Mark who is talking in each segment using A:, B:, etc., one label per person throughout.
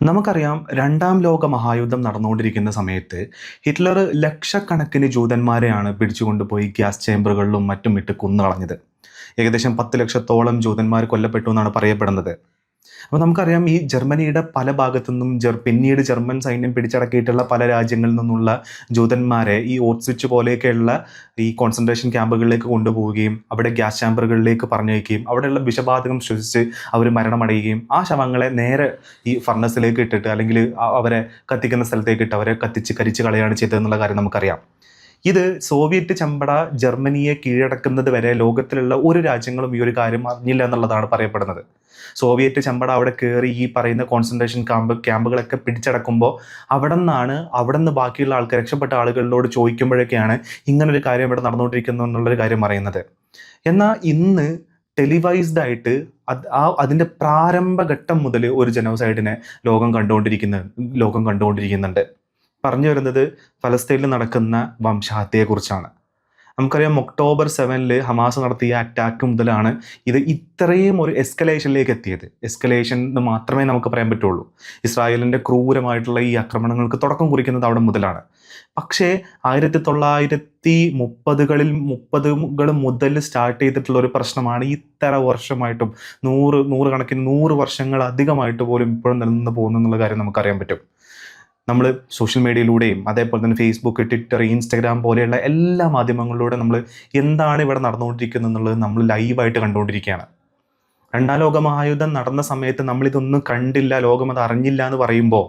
A: നമുക്കറിയാം രണ്ടാം ലോക മഹായുദ്ധം നടന്നുകൊണ്ടിരിക്കുന്ന സമയത്ത് ഹിറ്റ്ലർ ലക്ഷക്കണക്കിന് ജൂതന്മാരെയാണ് പിടിച്ചുകൊണ്ടുപോയി ഗ്യാസ് ചേംബറുകളിലും മറ്റും ഇട്ട് കുന്നുകളഞ്ഞത്. ഏകദേശം പത്ത് ലക്ഷത്തോളം ജൂതന്മാർ കൊല്ലപ്പെട്ടു എന്നാണ് പറയപ്പെടുന്നത്. അപ്പോൾ നമുക്കറിയാം ഈ ജർമ്മനിയുടെ പല ഭാഗത്തു നിന്നും ജർ പിന്നീട് ജർമ്മൻ സൈന്യം പിടിച്ചടക്കിയിട്ടുള്ള പല രാജ്യങ്ങളിൽ നിന്നുള്ള ജൂതന്മാരെ ഈ ഓട്സ്വിച്ച് പോലെയൊക്കെയുള്ള ഈ കോൺസെൻട്രേഷൻ ക്യാമ്പുകളിലേക്ക് കൊണ്ടുപോവുകയും അവിടെ ഗ്യാസ് ചാമ്പറുകളിലേക്ക് പറഞ്ഞയക്കുകയും അവിടെയുള്ള വിഷബാധകം ശ്വസിച്ച് അവർ മരണമടയുകയും ആ ശവങ്ങളെ നേരെ ഈ ഫർണസിലേക്ക് ഇട്ടിട്ട് അല്ലെങ്കിൽ അവരെ കത്തിക്കുന്ന സ്ഥലത്തേക്ക് ഇട്ട് അവരെ കത്തിച്ച് കരിച്ച് കളയാണ് ചെയ്തതെന്നുള്ള കാര്യം നമുക്കറിയാം. ഇത് സോവിയറ്റ് ചമ്പട ജർമ്മനിയെ കീഴടക്കുന്നത് വരെ ലോകത്തിലുള്ള ഒരു രാജ്യങ്ങളും ഈ ഒരു കാര്യം അറിഞ്ഞില്ല എന്നുള്ളതാണ് പറയപ്പെടുന്നത്. സോവിയറ്റ് ചമ്പട അവിടെ കയറി ഈ പറയുന്ന കോൺസെൻട്രേഷൻ ക്യാമ്പ് ക്യാമ്പുകളൊക്കെ പിടിച്ചടക്കുമ്പോൾ അവിടെ നിന്നാണ് അവിടെ നിന്ന് ബാക്കിയുള്ള ആൾക്കാർ രക്ഷപ്പെട്ട ആളുകളിലോട് ചോദിക്കുമ്പോഴൊക്കെയാണ് ഇങ്ങനൊരു കാര്യം ഇവിടെ നടന്നുകൊണ്ടിരിക്കുന്നു എന്നുള്ളൊരു കാര്യം അറിയുന്നത്. എന്നാൽ ഇന്ന് ടെലിവൈസ്ഡ് ആയിട്ട് അത് ആ അതിന്റെ പ്രാരംഭഘട്ടം മുതൽ ഒരു ജനോസൈഡിനെ ലോകം കണ്ടുകൊണ്ടിരിക്കുന്ന ലോകം കണ്ടുകൊണ്ടിരിക്കുന്നുണ്ട്. പറഞ്ഞു വരുന്നത് ഫലസ്തീനിൽ നടക്കുന്ന വംശഹത്യയെക്കുറിച്ചാണ്. നമുക്കറിയാം ഒക്ടോബർ സെവനിൽ ഹമാസ് നടത്തിയ അറ്റാക്ക് മുതലാണ് ഇത് ഇത്രയും ഒരു എസ്കലേഷനിലേക്ക് എത്തിയത്. എസ്കലേഷൻ എന്ന് മാത്രമേ നമുക്ക് പറയാൻ പറ്റുള്ളൂ. ഇസ്രായേലിന്റെ ക്രൂരമായിട്ടുള്ള ഈ ആക്രമണങ്ങൾക്ക് തുടക്കം കുറിക്കുന്നത് അവിടെ മുതലാണ്. പക്ഷേ ആയിരത്തി തൊള്ളായിരത്തി മുപ്പതുകളിൽ മുപ്പതുകൾ മുതൽ സ്റ്റാർട്ട് ചെയ്തിട്ടുള്ള ഒരു പ്രശ്നമാണ് ഇത്ര വർഷമായിട്ടും നൂറ് കണക്കിന് നൂറ് വർഷങ്ങൾ അധികമായിട്ട് പോലും ഇപ്പോഴും നിലനിന്ന് പോകുന്നു എന്നുള്ള കാര്യം നമുക്കറിയാൻ പറ്റും. നമ്മൾ സോഷ്യൽ മീഡിയയിലൂടെയും അതേപോലെ തന്നെ ഫേസ്ബുക്ക് ട്വിറ്റർ ഇൻസ്റ്റഗ്രാം പോലെയുള്ള എല്ലാ മാധ്യമങ്ങളിലൂടെ നമ്മൾ എന്താണ് ഇവിടെ നടന്നുകൊണ്ടിരിക്കുന്നത് എന്നുള്ളത് നമ്മൾ ലൈവായിട്ട് കണ്ടുകൊണ്ടിരിക്കുകയാണ്. രണ്ടാം ലോക മഹായുദ്ധം നടന്ന സമയത്ത് നമ്മളിതൊന്നും കണ്ടില്ല ലോകം അത് അറിഞ്ഞില്ല എന്ന് പറയുമ്പോൾ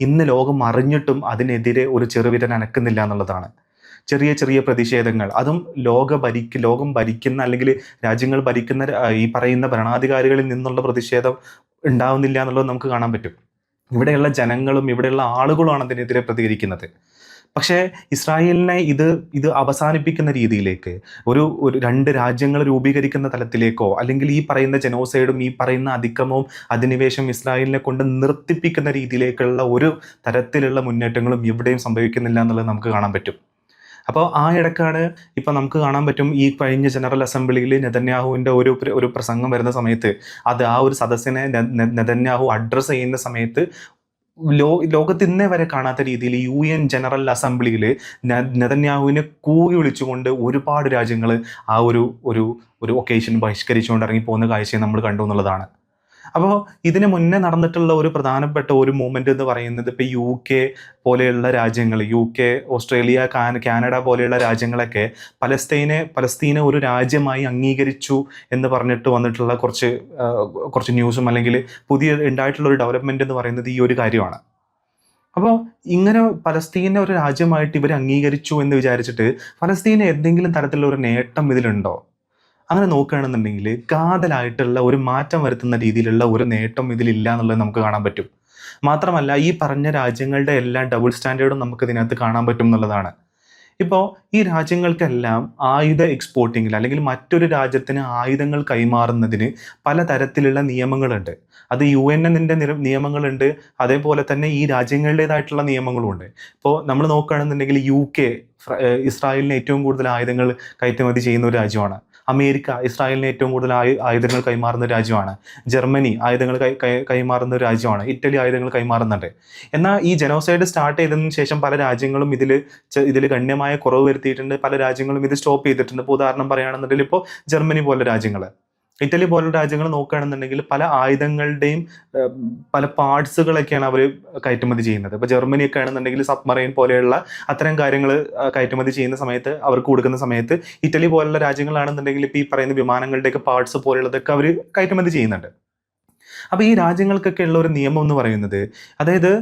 A: ഇന്ന് ലോകം അറിഞ്ഞിട്ടും അതിനെതിരെ ഒരു ചെറുവിരൻ അനക്കുന്നില്ല എന്നുള്ളതാണ്. ചെറിയ ചെറിയ പ്രതിഷേധങ്ങൾ അതും ലോക ഭരിക്ക ലോകം ഭരിക്കുന്ന അല്ലെങ്കിൽ രാജ്യങ്ങൾ ഭരിക്കുന്ന ഈ പറയുന്ന ഭരണാധികാരികളിൽ നിന്നുള്ള പ്രതിഷേധം ഉണ്ടാവുന്നില്ല എന്നുള്ളത് നമുക്ക് കാണാൻ പറ്റും. ഇവിടെയുള്ള ജനങ്ങളും ഇവിടെയുള്ള ആളുകളുമാണ് അതിനെതിരെ പ്രതികരിക്കുന്നത്. പക്ഷേ ഇസ്രായേലിനെ ഇത് ഇത് അവസാനിപ്പിക്കുന്ന രീതിയിലേക്ക് ഒരു ഒരു രണ്ട് രാജ്യങ്ങൾ രൂപീകരിക്കുന്ന തലത്തിലേക്കോ അല്ലെങ്കിൽ ഈ പറയുന്ന ജനോസൈഡും ഈ പറയുന്ന അതിക്രമവും അധിനിവേശം ഇസ്രായേലിനെ കൊണ്ട് നിർത്തിപ്പിക്കുന്ന രീതിയിലേക്കുള്ള ഒരു തരത്തിലുള്ള മുന്നേറ്റങ്ങളും ഇവിടെയും സംഭവിക്കുന്നില്ല എന്നുള്ളത് നമുക്ക് കാണാൻ പറ്റും. അപ്പോൾ ആ ഇടക്കാണ് ഇപ്പം നമുക്ക് കാണാൻ പറ്റും ഈ കഴിഞ്ഞ ജനറൽ അസംബ്ലിയിൽ നെതന്യാഹുവിന്റെ ഒരു ഒരു പ്രസംഗം വരുന്ന സമയത്ത് അത് ആ ഒരു സദസ്സിനെ നെതന്യാഹു അഡ്രസ്സ് ചെയ്യുന്ന സമയത്ത് ലോ ലോകത്ത് ഇന്നേ വരെ കാണാത്ത രീതിയിൽ യു എൻ ജനറൽ അസംബ്ലിയിൽ നെതന്യാഹുവിനെ കൂവി വിളിച്ചുകൊണ്ട് ഒരുപാട് രാജ്യങ്ങൾ ആ ഒരു ഒരു ഒരു ഒക്കേഷൻ ബഹിഷ്കരിച്ചുകൊണ്ട് ഇറങ്ങി പോകുന്ന കാഴ്ചയെ നമ്മൾ കണ്ടു എന്നുള്ളതാണ്. അപ്പോൾ ഇതിന് മുന്നേ നടന്നിട്ടുള്ള ഒരു പ്രധാനപ്പെട്ട ഒരു മൂവ്മെന്റ് എന്ന് പറയുന്നത് ഇപ്പോൾ യു കെ പോലെയുള്ള രാജ്യങ്ങൾ യു കെ ഓസ്ട്രേലിയ കാന- കാനഡ പോലെയുള്ള രാജ്യങ്ങളൊക്കെ പലസ്തീനെ പലസ്തീനെ ഒരു രാജ്യമായി അംഗീകരിച്ചു എന്ന് പറഞ്ഞിട്ട് വന്നിട്ടുള്ള കുറച്ച് കുറച്ച് ന്യൂസും അല്ലെങ്കിൽ പുതിയ ഉണ്ടായിട്ടുള്ള ഒരു ഡെവലപ്മെന്റ് എന്ന് പറയുന്നത് ഈ ഒരു കാര്യമാണ്. അപ്പോൾ ഇങ്ങനെ പലസ്തീനെ ഒരു രാജ്യമായിട്ട് ഇവർ അംഗീകരിച്ചു എന്ന് വിചാരിച്ചിട്ട് പലസ്തീന് എന്തെങ്കിലും തരത്തിലുള്ള ഒരു നേട്ടം ഇതിലുണ്ടോ? അങ്ങനെ നോക്കുകയാണെന്നുണ്ടെങ്കിൽ കാതലായിട്ടുള്ള ഒരു മാറ്റം വരുത്തുന്ന രീതിയിലുള്ള ഒരു നേട്ടം ഇതിലില്ല എന്നുള്ളത് നമുക്ക് കാണാൻ പറ്റും. മാത്രമല്ല ഈ പറഞ്ഞ രാജ്യങ്ങളുടെ എല്ലാ ഡബിൾ സ്റ്റാൻഡേർഡും നമുക്ക് ഇതിനകത്ത് കാണാൻ പറ്റും എന്നുള്ളതാണ്. ഇപ്പോൾ ഈ രാജ്യങ്ങൾക്കെല്ലാം ആയുധ എക്സ്പോർട്ടിങ്ങിൽ അല്ലെങ്കിൽ മറ്റൊരു രാജ്യത്തിന് ആയുധങ്ങൾ കൈമാറുന്നതിന് പലതരത്തിലുള്ള നിയമങ്ങളുണ്ട്. അത് യു എൻ എന്നിന്റെ നിയമങ്ങളുണ്ട്. അതേപോലെ തന്നെ ഈ രാജ്യങ്ങളുടേതായിട്ടുള്ള നിയമങ്ങളുമുണ്ട് ഇപ്പോൾ നമ്മൾ നോക്കുകയാണെന്നുണ്ടെങ്കിൽ യു കെ ഇസ്രായേലിന് ഏറ്റവും കൂടുതൽ ആയുധങ്ങൾ കയറ്റുമതി ചെയ്യുന്ന ഒരു രാജ്യമാണ്. അമേരിക്ക ഇസ്രായേലിന് ഏറ്റവും കൂടുതൽ ആയു- ആയുധങ്ങൾ കൈമാറുന്ന രാജ്യമാണ്. ജർമ്മനി ആയുധങ്ങൾ കൈമാറുന്ന ഒരു രാജ്യമാണ്. ഇറ്റലി ആയുധങ്ങൾ കൈമാറുന്നുണ്ട്. എന്നാൽ ഈ ജനോസൈഡ് സ്റ്റാർട്ട് ചെയ്തതിന് ശേഷം പല രാജ്യങ്ങളും ഇതിൽ ഇതിൽ ഗണ്യമായ കുറവ് വരുത്തിയിട്ടുണ്ട്. പല രാജ്യങ്ങളും ഇത് സ്റ്റോപ്പ് ചെയ്തിട്ടുണ്ട്. ഇപ്പോൾ ഉദാഹരണം പറയുകയാണെന്നുണ്ടെങ്കിൽ ഇപ്പോൾ ജർമ്മനി പോലെ രാജ്യങ്ങൾ ഇറ്റലി പോലുള്ള രാജ്യങ്ങൾ നോക്കുകയാണെന്നുണ്ടെങ്കിൽ പല ആയുധങ്ങളുടെയും പല പാർട്സുകളൊക്കെയാണ് അവർ കയറ്റുമതി ചെയ്യുന്നത്. ഇപ്പോൾ ജർമ്മനിയൊക്കെ ആണെന്നുണ്ടെങ്കിൽ സബ്മറൈൻ പോലെയുള്ള അത്തരം കാര്യങ്ങൾ കയറ്റുമതി ചെയ്യുന്ന സമയത്ത് അവർക്ക് കൊടുക്കുന്ന സമയത്ത് ഇറ്റലി പോലുള്ള രാജ്യങ്ങളാണെന്നുണ്ടെങ്കിൽ ഇപ്പോൾ ഈ പറയുന്ന വിമാനങ്ങളുടെയൊക്കെ പാർട്സ് പോലെയുള്ളതൊക്കെ അവർ കയറ്റുമതി ചെയ്യുന്നുണ്ട്. അപ്പോൾ ഈ രാജ്യങ്ങൾക്കൊക്കെ ഉള്ള ഒരു നിയമം എന്ന് പറയുന്നത് അതായത്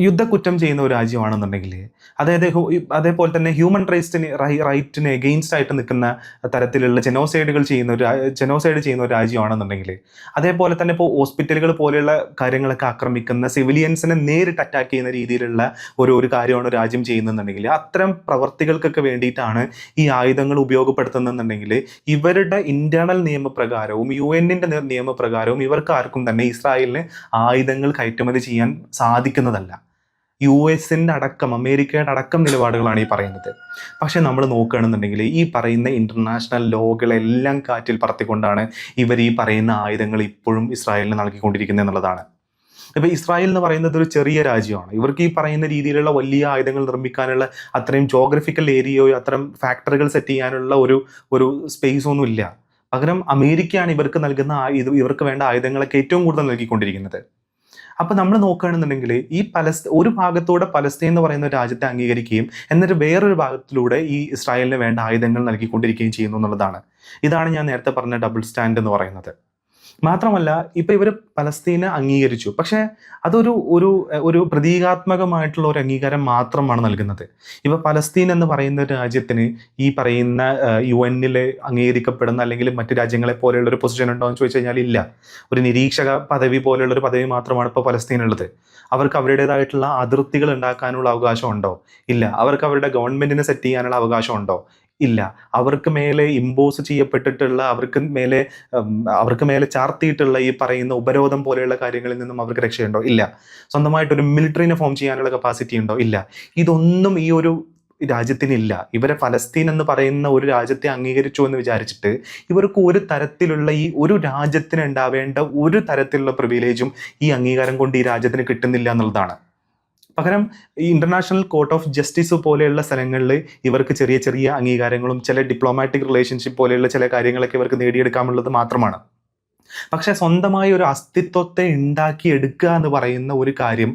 A: യുദ്ധക്കുറ്റം ചെയ്യുന്ന ഒരു രാജ്യമാണെന്നുണ്ടെങ്കിൽ അതായത് അതേപോലെ തന്നെ ഹ്യൂമൻ റൈറ്റ്സിന് റൈറ്റിന് എഗെയിൻസ്റ്റ് ആയിട്ട് നിൽക്കുന്ന തരത്തിലുള്ള ജനോസൈഡുകൾ ചെയ്യുന്ന ഒരു ജനോസൈഡ് ചെയ്യുന്ന ഒരു രാജ്യമാണെന്നുണ്ടെങ്കിൽ അതേപോലെ തന്നെ ഇപ്പോൾ ഹോസ്പിറ്റലുകൾ പോലെയുള്ള കാര്യങ്ങളൊക്കെ ആക്രമിക്കുന്ന സിവിലിയൻസിനെ നേരിട്ട് അറ്റാക്ക് ചെയ്യുന്ന രീതിയിലുള്ള ഒരു ഒരു കാര്യമാണ് രാജ്യം ചെയ്യുന്നുണ്ടെങ്കിൽ അത്തരം പ്രവർത്തികൾക്കൊക്കെ വേണ്ടിയിട്ടാണ് ഈ ആയുധങ്ങൾ ഉപയോഗപ്പെടുത്തുന്നുണ്ടെങ്കിൽ ഇവരുടെ ഇന്റേണൽ നിയമപ്രകാരവും യു എന്നിന്റെ നിയമപ്രകാരവും ഇവർക്ക് ആർക്കും തന്നെ ഇസ്രായേലിന് ആയുധങ്ങൾ കയറ്റുമതി ചെയ്യാൻ സാധിക്കുന്നതല്ല. യു എസിന്റെ അടക്കം അമേരിക്കയുടെ അടക്കം നിലപാടുകളാണ് ഈ പറയുന്നത്. പക്ഷേ നമ്മൾ നോക്കുകയാണെന്നുണ്ടെങ്കിൽ ഈ പറയുന്ന ഇന്റർനാഷണൽ ലോകളെല്ലാം കാറ്റിൽ പറത്തിക്കൊണ്ടാണ് ഇവർ ഈ പറയുന്ന ആയുധങ്ങൾ ഇപ്പോഴും ഇസ്രായേലിന് നൽകിക്കൊണ്ടിരിക്കുന്നത് എന്നുള്ളതാണ്. ഇപ്പൊ ഇസ്രായേൽ എന്ന് പറയുന്നത് ഒരു ചെറിയ രാജ്യമാണ്. ഇവർക്ക് ഈ പറയുന്ന രീതിയിലുള്ള വലിയ ആയുധങ്ങൾ നിർമ്മിക്കാനുള്ള അത്രയും ജോഗ്രഫിക്കൽ ഏരിയയോ അത്തരം ഫാക്ടറികൾ സെറ്റ് ചെയ്യാനുള്ള ഒരു ഒരു സ്പേസ് ഒന്നും ഇല്ല പകരം അമേരിക്കയാണ് ഇവർക്ക് നൽകുന്ന ഇവർക്ക് വേണ്ട ആയുധങ്ങളൊക്കെ ഏറ്റവും കൂടുതൽ നൽകിക്കൊണ്ടിരിക്കുന്നത്. അപ്പൊ നമ്മൾ നോക്കുകയാണെന്നുണ്ടെങ്കിൽ ഈ പലസ് ഒരു ഭാഗത്തൂടെ പലസ്തീൻ എന്ന് പറയുന്ന രാജ്യത്തെ അംഗീകരിക്കുകയും എന്നിട്ട് വേറൊരു ഭാഗത്തിലൂടെ ഈ ഇസ്രായേലിന് വേണ്ട ആയുധങ്ങൾ നൽകിക്കൊണ്ടിരിക്കുകയും ചെയ്യുന്നു എന്നുള്ളതാണ്. ഇതാണ് ഞാൻ നേരത്തെ പറഞ്ഞ ഡബിൾ സ്റ്റാൻഡ് എന്ന് പറയുന്നത്. മാത്രമല്ല ഇപ്പൊ ഇവർ പലസ്തീനെ അംഗീകരിച്ചു. പക്ഷെ അതൊരു ഒരു ഒരു പ്രതീകാത്മകമായിട്ടുള്ള ഒരു അംഗീകാരം മാത്രമാണ് നൽകുന്നത്. ഇപ്പൊ പലസ്തീൻ എന്ന് പറയുന്ന രാജ്യത്തിന് ഈ പറയുന്ന യു എന്നിൽ അംഗീകരിക്കപ്പെടുന്ന അല്ലെങ്കിൽ മറ്റു രാജ്യങ്ങളെ പോലെയുള്ള ഒരു പൊസിഷൻ ഉണ്ടോ എന്ന് ചോദിച്ചു കഴിഞ്ഞാൽ ഇല്ല. ഒരു നിരീക്ഷക പദവി പോലെയുള്ള ഒരു പദവി മാത്രമാണ് ഇപ്പോൾ പലസ്തീനുള്ളത്. അവർക്ക് അവരുടേതായിട്ടുള്ള അതിർത്തികൾ ഉണ്ടാക്കാനുള്ള അവകാശം ഉണ്ടോ? ഇല്ല. അവർക്ക് അവരുടെ ഗവൺമെന്റിനെ സെറ്റ് ചെയ്യാനുള്ള അവകാശം ഉണ്ടോ? ഇല്ല. അവർക്ക് മേലെ ഇമ്പോസ് ചെയ്യപ്പെട്ടിട്ടുള്ള അവർക്ക് മേലെ അവർക്ക് മേലെ ചാർത്തിയിട്ടുള്ള ഈ പറയുന്ന ഉപരോധം പോലെയുള്ള കാര്യങ്ങളിൽ നിന്നും അവർക്ക് രക്ഷയുണ്ടോ? ഇല്ല. സ്വന്തമായിട്ടൊരു മിലിറ്ററിനെ ഫോം ചെയ്യാനുള്ള കപ്പാസിറ്റി ഉണ്ടോ? ഇല്ല. ഇതൊന്നും ഈ ഒരു രാജ്യത്തിനില്ല. ഇവരെ ഫലസ്തീൻ എന്ന് പറയുന്ന ഒരു രാജ്യത്തെ അംഗീകരിച്ചു എന്ന് വിചാരിച്ചിട്ട് ഇവർക്ക് ഒരു തരത്തിലുള്ള ഈ ഒരു രാജ്യത്തിന് ഉണ്ടാവേണ്ട ഒരു തരത്തിലുള്ള പ്രിവിലേജും ഈ അംഗീകാരം കൊണ്ട് ഈ രാജ്യത്തിന് കിട്ടുന്നില്ല എന്നുള്ളതാണ്. പകരം ഈ ഇന്റർനാഷണൽ കോർട്ട് ഓഫ് ജസ്റ്റിസ് പോലെയുള്ള സ്ഥലങ്ങളിൽ ഇവർക്ക് ചെറിയ ചെറിയ അംഗീകാരങ്ങളും ചില ഡിപ്ലോമാറ്റിക് റിലേഷൻഷിപ്പ് പോലെയുള്ള ചില കാര്യങ്ങളൊക്കെ ഇവർക്ക് നേടിയെടുക്കാമുള്ളത് മാത്രമാണ്. പക്ഷെ സ്വന്തമായി ഒരു അസ്തിത്വത്തെ ഉണ്ടാക്കിയെടുക്കുക എന്ന് പറയുന്ന ഒരു കാര്യം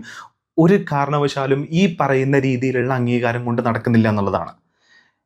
A: ഒരു കാരണവശാലും ഈ പറയുന്ന രീതിയിലുള്ള അംഗീകാരം കൊണ്ട് നടക്കുന്നില്ല എന്നുള്ളതാണ്.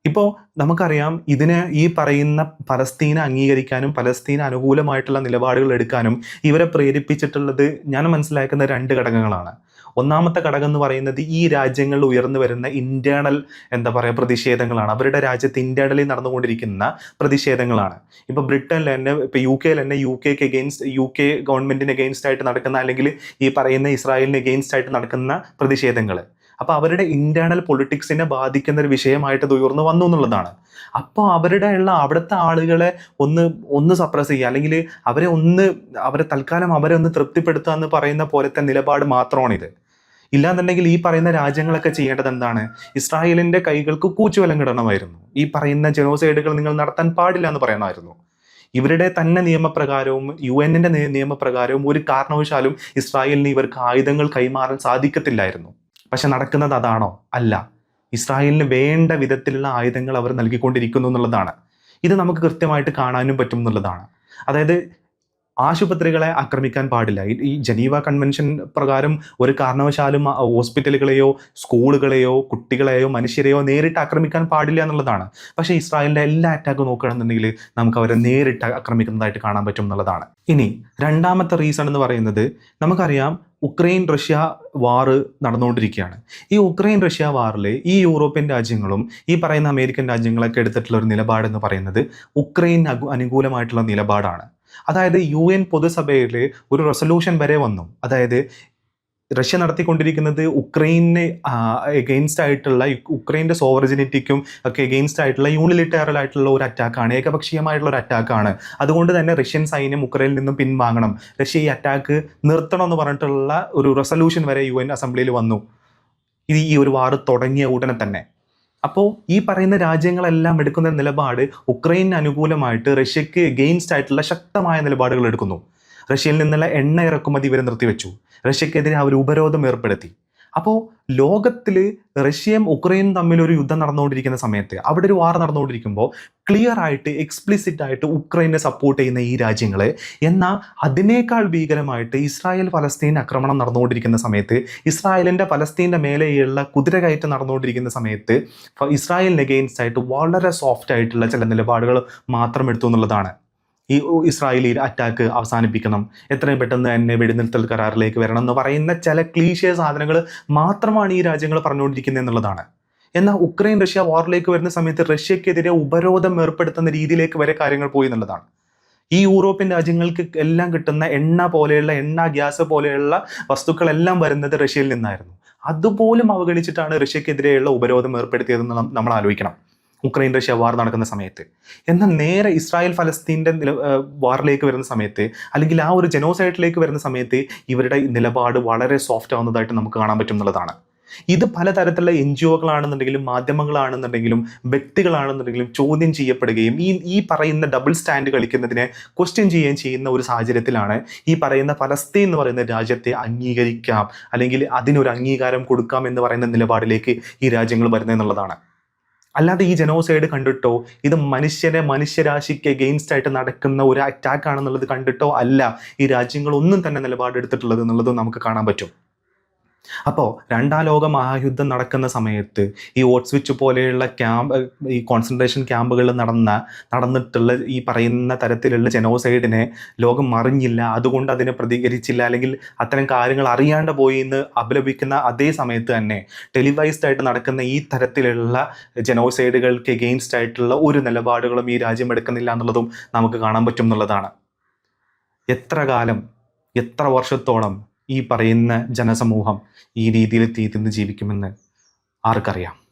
A: ഇപ്പോൾ നമുക്കറിയാം ഇതിനെ ഈ പറയുന്ന പലസ്തീനെ അംഗീകരിക്കാനും പലസ്തീന അനുകൂലമായിട്ടുള്ള നിലപാടുകൾ എടുക്കാനും ഇവരെ പ്രേരിപ്പിച്ചിട്ടുള്ളത് ഞാൻ മനസ്സിലാക്കുന്ന രണ്ട് ഘടകങ്ങളാണ്. ഒന്നാമത്തെ ഘടകം എന്ന് പറയുന്നത് ഈ രാജ്യങ്ങളിൽ ഉയർന്നു വരുന്ന ഇന്റേണൽ എന്താ പറയുക പ്രതിഷേധങ്ങളാണ്. അവരുടെ രാജ്യത്ത് ഇന്റേണലി നടന്നുകൊണ്ടിരിക്കുന്ന പ്രതിഷേധങ്ങളാണ്. ഇപ്പൊ ബ്രിട്ടനിൽ തന്നെ ഇപ്പൊ യു കെയിൽ തന്നെ യു കെക്ക് എഗെയിൻസ്റ്റ് യു കെ ഗവൺമെന്റിന് എഗെയിൻസ്റ്റ് ആയിട്ട് നടക്കുന്ന അല്ലെങ്കിൽ ഈ പറയുന്ന ഇസ്രായേലിന് എഗെയിൻസ്റ്റ് ആയിട്ട് നടക്കുന്ന പ്രതിഷേധങ്ങൾ അപ്പോൾ അവരുടെ ഇന്റേണൽ പൊളിറ്റിക്സിനെ ബാധിക്കുന്ന ഒരു വിഷയമായിട്ട് ഉയർന്നു വന്നു എന്നുള്ളതാണ്. അപ്പോൾ അവരുടെ ഉള്ള അവിടുത്തെ ആളുകളെ ഒന്ന് ഒന്ന് സപ്രസ് ചെയ്യുക. അല്ലെങ്കിൽ അവരെ ഒന്ന് അവരെ തൽക്കാലം അവരെ ഒന്ന് തൃപ്തിപ്പെടുത്തുക എന്ന് പറയുന്ന പോലത്തെ നിലപാട് മാത്രമാണിത്. ഇല്ലാന്നുണ്ടെങ്കിൽ ഈ പറയുന്ന രാജ്യങ്ങളൊക്കെ ചെയ്യേണ്ടത് എന്താണ്? ഇസ്രായേലിന്റെ കൈകൾക്ക് കൂച്ചുവലം കിടണമായിരുന്നു. ഈ പറയുന്ന ജനോസൈഡുകൾ നിങ്ങൾ നടത്താൻ പാടില്ല എന്ന് പറയണമായിരുന്നു ഇവരുടെ തന്നെ നിയമപ്രകാരവും യു എന്നിന്റെ നിയമപ്രകാരവും ഒരു കാരണവശാലും ഇസ്രായേലിന് ഇവർക്ക് ആയുധങ്ങൾ കൈമാറാൻ സാധിക്കത്തില്ലായിരുന്നു. പക്ഷെ നടക്കുന്നത് അതാണോ? അല്ല. ഇസ്രായേലിന് വേണ്ട വിധത്തിലുള്ള ആയുധങ്ങൾ അവർ നൽകിക്കൊണ്ടിരിക്കുന്നു എന്നുള്ളതാണ്. ഇത് നമുക്ക് കൃത്യമായിട്ട് കാണാനും പറ്റും എന്നുള്ളതാണ്. അതായത് ആശുപത്രികളെ ആക്രമിക്കാൻ പാടില്ല. ഈ- ജനീവ കൺവെൻഷൻ പ്രകാരം ഒരു കാരണവശാലും ഹോസ്പിറ്റലുകളെയോ സ്കൂളുകളെയോ കുട്ടികളെയോ മനുഷ്യരെയോ നേരിട്ട് ആക്രമിക്കാൻ പാടില്ല എന്നുള്ളതാണ്. പക്ഷേ ഇസ്രായേലിന്റെ എല്ലാ അറ്റാക്കും നോക്കുകയാണെന്നുണ്ടെങ്കിൽ നമുക്ക് അവരെ നേരിട്ട് ആക്രമിക്കുന്നതായിട്ട് കാണാൻ പറ്റും എന്നുള്ളതാണ്. ഇനി രണ്ടാമത്തെ റീസൺ എന്ന് പറയുന്നത് നമുക്കറിയാം ഉക്രൈൻ റഷ്യ വാറ് നടന്നുകൊണ്ടിരിക്കുകയാണ്. ഈ ഉക്രൈൻ റഷ്യ വാറിൽ ഈ യൂറോപ്യൻ രാജ്യങ്ങളും ഈ പറയുന്ന അമേരിക്കൻ രാജ്യങ്ങളൊക്കെ എടുത്തിട്ടുള്ള ഒരു നിലപാടെന്ന് പറയുന്നത് ഉക്രൈൻ അനുകൂലമായിട്ടുള്ള നിലപാടാണ്. അതായത് യു എൻ പൊതുസഭയിൽ ഒരു റെസൊല്യൂഷൻ വരെ വന്നു. അതായത് റഷ്യ നടത്തിക്കൊണ്ടിരിക്കുന്നത് ഉക്രൈനെ എഗെയിൻസ്റ്റ് ആയിട്ടുള്ള ഉക്രൈന്റെ സോവറിജിനിറ്റിക്കും ഒക്കെ എഗെയിൻസ്റ്റ് ആയിട്ടുള്ള യൂണിലിറ്റേറൽ ആയിട്ടുള്ള ഒരു അറ്റാക്കാണ് ഏകപക്ഷീയമായിട്ടുള്ള ഒരു അറ്റാക്കാണ് അതുകൊണ്ട് തന്നെ റഷ്യൻ സൈന്യം ഉക്രൈനിൽ നിന്നും പിൻവാങ്ങണം. റഷ്യ ഈ അറ്റാക്ക് നിർത്തണം എന്ന് പറഞ്ഞിട്ടുള്ള ഒരു റെസൊല്യൂഷൻ വരെ യു എൻ അസംബ്ലിയിൽ വന്നു. ഇത് ഈ ഒരു വാർ തുടങ്ങിയ ഉടനെ തന്നെ. അപ്പോൾ ഈ പറയുന്ന രാജ്യങ്ങളെല്ലാം എടുക്കുന്ന നിലപാട് ഉക്രൈന് അനുകൂലമായിട്ട് റഷ്യക്ക് എഗെയിൻസ്റ്റ് ആയിട്ടുള്ള ശക്തമായ നിലപാടുകൾ എടുക്കുന്നു. റഷ്യയിൽ നിന്നുള്ള എണ്ണ ഇറക്കുമതി ഇവരെ നിർത്തിവെച്ചു. റഷ്യക്കെതിരെ അവർ ഉപരോധം ഏർപ്പെടുത്തി. അപ്പോൾ ലോകത്തിൽ റഷ്യയും ഉക്രൈനും തമ്മിൽ ഒരു യുദ്ധം നടന്നുകൊണ്ടിരിക്കുന്ന സമയത്ത് അവിടെ ഒരു വാർ നടന്നുകൊണ്ടിരിക്കുമ്പോൾ ക്ലിയർ ആയിട്ട് എക്സ്പ്ലിസിറ്റ് ആയിട്ട് ഉക്രൈനെ സപ്പോർട്ട് ചെയ്യുന്ന ഈ രാജ്യങ്ങൾ എന്നാൽ അതിനേക്കാൾ ഭീകരമായിട്ട് ഇസ്രായേൽ പലസ്തീൻ ആക്രമണം നടന്നുകൊണ്ടിരിക്കുന്ന സമയത്ത് ഇസ്രായേലിന്റെ ഫലസ്തീന്റെ മേലെയുള്ള കുതിരകയറ്റം നടന്നുകൊണ്ടിരിക്കുന്ന സമയത്ത് ഇസ്രായേലിന് എഗെയിൻസ്റ്റ് ആയിട്ട് വളരെ സോഫ്റ്റ് ആയിട്ടുള്ള ചില നിലപാടുകൾ മാത്രം എടുത്തു എന്നുള്ളതാണ്. ഈ ഇസ്രായേലി അറ്റാക്ക് അവസാനിപ്പിക്കണം. എത്രയും പെട്ടെന്ന് തന്നെ വെടിനിർത്തൽ കരാറിലേക്ക് വരണം എന്ന് പറയുന്ന ചില ക്ലീശിയ സാധനങ്ങൾ മാത്രമാണ് ഈ രാജ്യങ്ങൾ പറഞ്ഞുകൊണ്ടിരിക്കുന്നത് എന്നുള്ളതാണ്. എന്നാൽ ഉക്രൈൻ റഷ്യ വാറിലേക്ക് വരുന്ന സമയത്ത് റഷ്യക്കെതിരെ ഉപരോധം ഏർപ്പെടുത്തുന്ന രീതിയിലേക്ക് വരെ കാര്യങ്ങൾ പോയി എന്നുള്ളതാണ്. ഈ യൂറോപ്യൻ രാജ്യങ്ങൾക്ക് എല്ലാം കിട്ടുന്ന എണ്ണ പോലെയുള്ള എണ്ണ ഗ്യാസ് പോലെയുള്ള വസ്തുക്കളെല്ലാം വരുന്നത് റഷ്യയിൽ നിന്നായിരുന്നു. അതുപോലും അവഗണിച്ചിട്ടാണ് റഷ്യക്കെതിരെയുള്ള ഉപരോധം ഏർപ്പെടുത്തിയതെന്ന് നമ്മൾ ആലോചിക്കണം. ഉക്രൈൻ റഷ്യ വാർ നടക്കുന്ന സമയത്ത്. എന്നാൽ നേരെ ഇസ്രായേൽ ഫലസ്തീന്റെ നില വാറിലേക്ക് വരുന്ന സമയത്ത് അല്ലെങ്കിൽ ആ ഒരു ജനോസൈഡിലേക്ക് വരുന്ന സമയത്ത് ഇവരുടെ നിലപാട് വളരെ സോഫ്റ്റ് ആവുന്നതായിട്ട് നമുക്ക് കാണാൻ പറ്റും എന്നുള്ളതാണ്. ഇത് പലതരത്തിലുള്ള എൻ ജി ഒകളാണെന്നുണ്ടെങ്കിലും മാധ്യമങ്ങളാണെന്നുണ്ടെങ്കിലും വ്യക്തികളാണെന്നുണ്ടെങ്കിലും ചോദ്യം ചെയ്യപ്പെടുകയും ഈ ഈ പറയുന്ന ഡബിൾ സ്റ്റാൻഡ് കളിക്കുന്നതിനെ ക്വസ്റ്റ്യൻ ചെയ്യുകയും ചെയ്യുന്ന ഒരു സാഹചര്യത്തിലാണ് ഈ പറയുന്ന ഫലസ്തീൻ എന്ന് പറയുന്ന രാജ്യത്തെ അംഗീകരിക്കാം അല്ലെങ്കിൽ അതിനൊരു അംഗീകാരം കൊടുക്കാം എന്ന് പറയുന്ന നിലപാടിലേക്ക് ഈ രാജ്യങ്ങൾ വരുന്നത് എന്നുള്ളതാണ്. അല്ലാതെ ഈ ജനോസൈഡ് കണ്ടിട്ടോ? ഇത് മനുഷ്യരെ മനുഷ്യരാശിക്ക് എഗെയിൻസ്റ്റ് ആയിട്ട് നടക്കുന്ന ഒരു അറ്റാക്ക് ആണെന്നുള്ളത് കണ്ടിട്ടോ? അല്ല. ഈ രാജ്യങ്ങളൊന്നും തന്നെ നിലപാടെടുത്തിട്ടുള്ളത് എന്നുള്ളതും നമുക്ക് കാണാൻ പറ്റും. അപ്പോൾ രണ്ടാം ലോക മഹായുദ്ധം നടക്കുന്ന സമയത്ത് ഈ ഓട്സ്വിച്ച് പോലെയുള്ള ക്യാമ്പ് ഈ കോൺസെൻട്രേഷൻ ക്യാമ്പുകളിൽ നടന്ന നടന്നിട്ടുള്ള ഈ പറയുന്ന തരത്തിലുള്ള ജനോസൈഡിനെ ലോകം അറിഞ്ഞില്ല അതുകൊണ്ട് അതിനെ പ്രതികരിച്ചില്ല അല്ലെങ്കിൽ അത്തരം കാര്യങ്ങൾ അറിയാണ്ട് പോയി എന്ന് അപലപിക്കുന്ന അതേ സമയത്ത് തന്നെ ടെലിവൈസ്ഡ് ആയിട്ട് നടക്കുന്ന ഈ തരത്തിലുള്ള ജനോസൈഡുകൾക്ക് എഗെയിൻസ്റ്റ് ആയിട്ടുള്ള ഒരു നിലപാടുകളും ഈ രാജ്യം എടുക്കുന്നില്ല എന്നുള്ളതും നമുക്ക് കാണാൻ പറ്റും എന്നുള്ളതാണ്. എത്ര കാലം എത്ര വർഷത്തോളം ഈ പറയുന്ന ജനസമൂഹം ഈ രീതിയിൽ തീർന്ന് ജീവിക്കുമെന്ന് ആർക്കറിയാം?